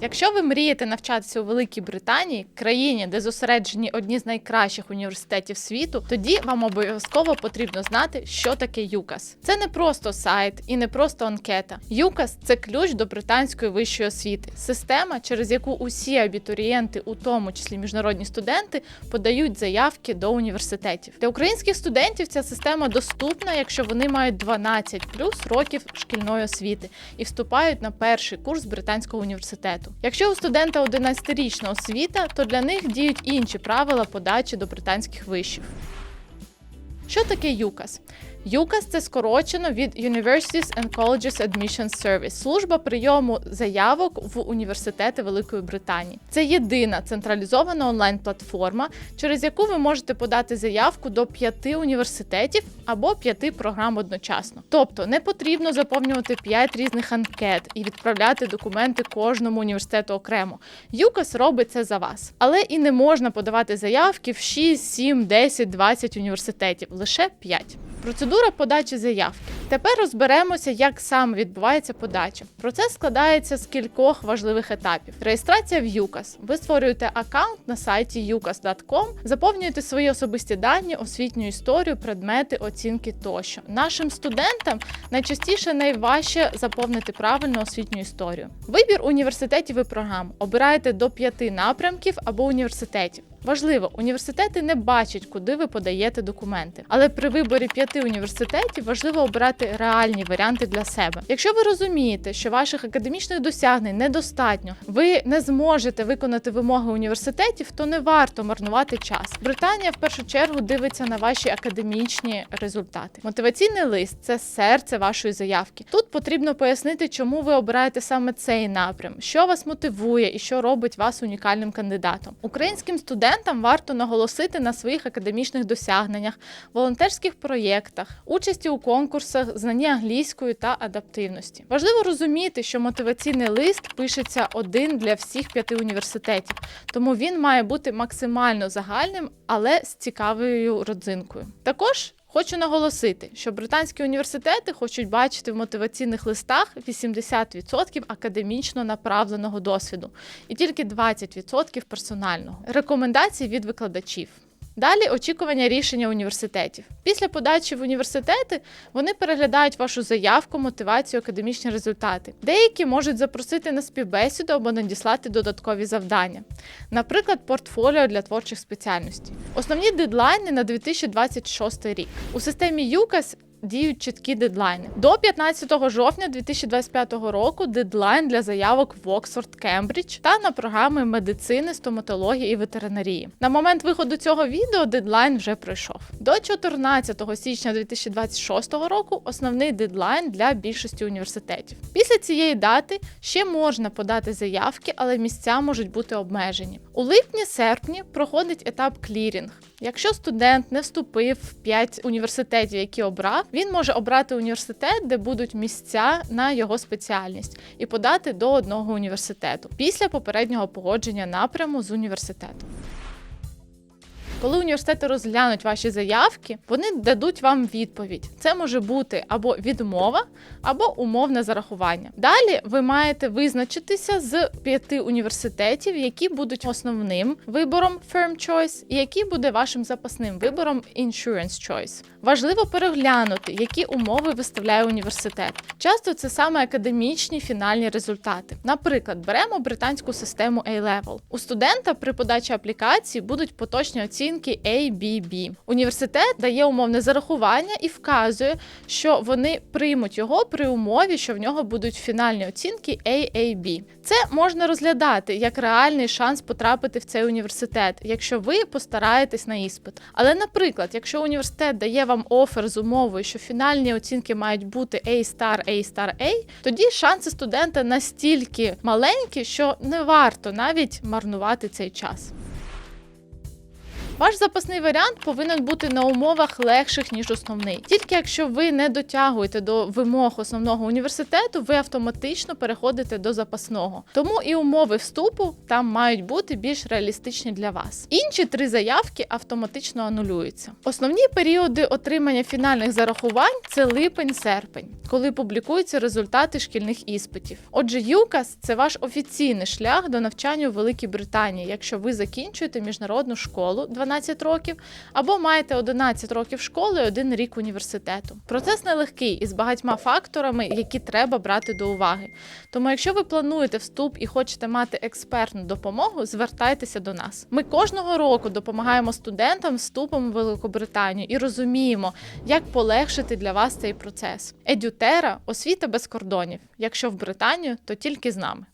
Якщо ви мрієте навчатися у Великій Британії, країні, де зосереджені одні з найкращих університетів світу, тоді вам обов'язково потрібно знати, що таке ЮКАС. Це не просто сайт і не просто анкета. ЮКАС це ключ до британської вищої освіти, система, через яку усі абітурієнти, у тому числі міжнародні студенти, подають заявки до університетів. Для українських студентів ця система доступна, якщо вони мають 12 плюс років шкільної освіти і вступають на перший курс британського університету. Якщо у студента 11-річна освіта, то для них діють інші правила подачі до британських вишів. Що таке ЮКАС? ЮКАС це скорочено від Universities and Colleges Admission Service, служба прийому заявок в університети Великої Британії. Це єдина централізована онлайн-платформа, через яку ви можете подати заявку до п'яти університетів або п'яти програм одночасно. Тобто не потрібно заповнювати п'ять різних анкет і відправляти документи кожному університету окремо. ЮКАС робить це за вас, але і не можна подавати заявки в 6, 7, 10, 20 університетів, лише 5. Процедура подачі заявки. Тепер розберемося, як саме відбувається подача. Процес складається з кількох важливих етапів. Реєстрація в ЮКАС. Ви створюєте аккаунт на сайті ucas.com, заповнюєте свої особисті дані, освітню історію, предмети, оцінки тощо. Нашим студентам найчастіше найважче заповнити правильну освітню історію. Вибір університетів і програм. Обираєте до п'яти напрямків або університетів. Важливо, університети не бачать, куди ви подаєте документи. Але при виборі п'яти університетів важливо обирати реальні варіанти для себе. Якщо ви розумієте, що ваших академічних досягнень недостатньо, ви не зможете виконати вимоги університетів, то не варто марнувати час. Британія в першу чергу дивиться на ваші академічні результати. Мотиваційний лист це серце вашої заявки. Тут потрібно пояснити, чому ви обираєте саме цей напрям, що вас мотивує і що робить вас унікальним кандидатом. Українським студентам варто наголосити на своїх академічних досягненнях, волонтерських проєктах, участі у конкурсах, знанні англійської та адаптивності. Важливо розуміти, що мотиваційний лист пишеться один для всіх п'яти університетів, тому він має бути максимально загальним, але з цікавою родзинкою. Також Хочу наголосити, що британські університети хочуть бачити в мотиваційних листах 80% академічно направленого досвіду і тільки 20% персонального. Рекомендації від викладачів. Далі очікування рішення університетів. Після подачі в університети вони переглядають вашу заявку, мотивацію, академічні результати. Деякі можуть запросити на співбесіду або надіслати додаткові завдання, наприклад, портфоліо для творчих спеціальностей. Основні дедлайни на 2026 рік у системі ЮКАС діють чіткі дедлайни. До 15 жовтня 2025 року дедлайн для заявок в Оксфорд, Кембридж та на програми медицини, стоматології і ветеринарії. На момент виходу цього відео дедлайн вже пройшов. До 14 січня 2026 року основний дедлайн для більшості університетів. Після цієї дати ще можна подати заявки, але місця можуть бути обмежені. У липні-серпні проходить етап клірінг. Якщо студент не вступив в 5 університетів, які обрав, він може обрати університет, де будуть місця на його спеціальність, і подати до одного університету після попереднього погодження напряму з університетом. Коли університети розглянуть ваші заявки, вони дадуть вам відповідь. Це може бути або відмова, або умовне зарахування. Далі ви маєте визначитися з п'яти університетів, які будуть основним вибором Firm Choice, і який буде вашим запасним вибором Insurance Choice. Важливо переглянути, які умови виставляє університет. Часто це саме академічні фінальні результати. Наприклад, беремо британську систему A-Level. У студента при подачі аплікації будуть поточні оцінки A, B, B. Університет дає умовне зарахування і вказує, що вони приймуть його при умові, що в нього будуть фінальні оцінки A, A, B. Це можна розглядати як реальний шанс потрапити в цей університет, якщо ви постараєтесь на іспит. Але, наприклад, якщо університет дає вам офер з умовою, що фінальні оцінки мають бути A star, A star, A, тоді шанси студента настільки маленькі, що не варто навіть марнувати цей час. Ваш запасний варіант повинен бути на умовах легших ніж основний. Тільки якщо ви не дотягуєте до вимог основного університету, ви автоматично переходите до запасного. Тому і умови вступу там мають бути більш реалістичні для вас. Інші три заявки автоматично анулюються. Основні періоди отримання фінальних зарахувань це липень-серпень, коли публікуються результати шкільних іспитів. Отже, ЮКАС це ваш офіційний шлях до навчання у Великій Британії, якщо ви закінчуєте міжнародну школу 12 років або маєте 11 років школи і один рік університету. Процес нелегкий із багатьма факторами, які треба брати до уваги. Тому, якщо ви плануєте вступ і хочете мати експертну допомогу, звертайтеся до нас. Ми кожного року допомагаємо студентам вступом в Великобританію і розуміємо, як полегшити для вас цей процес. Едютера освіта без кордонів. Якщо в Британію, то тільки з нами.